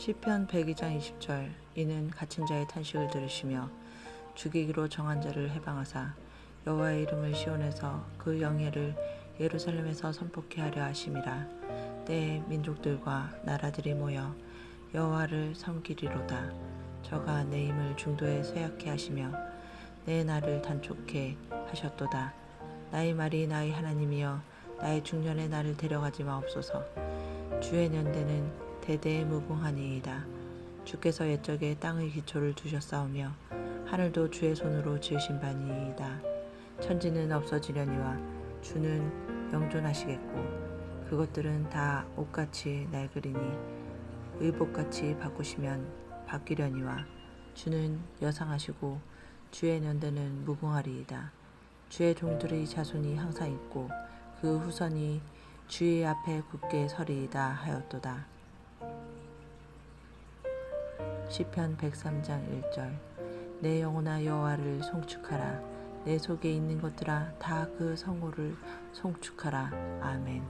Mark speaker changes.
Speaker 1: 시편 102장 20절 이는 갇힌 자의 탄식을 들으시며 죽이기로 정한 자를 해방하사 여호와의 이름을 시온에서 그 영예를 예루살렘에서 선포케 하려 하심이라. 때에 민족들과 나라들이 모여 여호와를 섬기리로다. 저가 내 힘을 중도에 쇠약케 하시며 내 날을 단촉케 하셨도다. 나의 말이 나의 하나님이여 나의 중년에 나를 데려가지 마옵소서. 주의 연대는 대대에 무궁하니이다. 주께서 옛적에 땅의 기초를 두셨사오며 하늘도 주의 손으로 지으신 바니이다. 천지는 없어지려니와 주는 영존하시겠고 그것들은 다 옷같이 낡으리니 의복같이 바꾸시면 바뀌려니와 주는 여상하시고 주의 연대는 무궁하리이다. 주의 종들의 자손이 항상 있고 그 후손이 주의 앞에 굳게 서리이다 하였도다. 시편 103장 1절. 내 영혼아 여호와를 송축하라. 내 속에 있는 것들아 다 그 성호를 송축하라. 아멘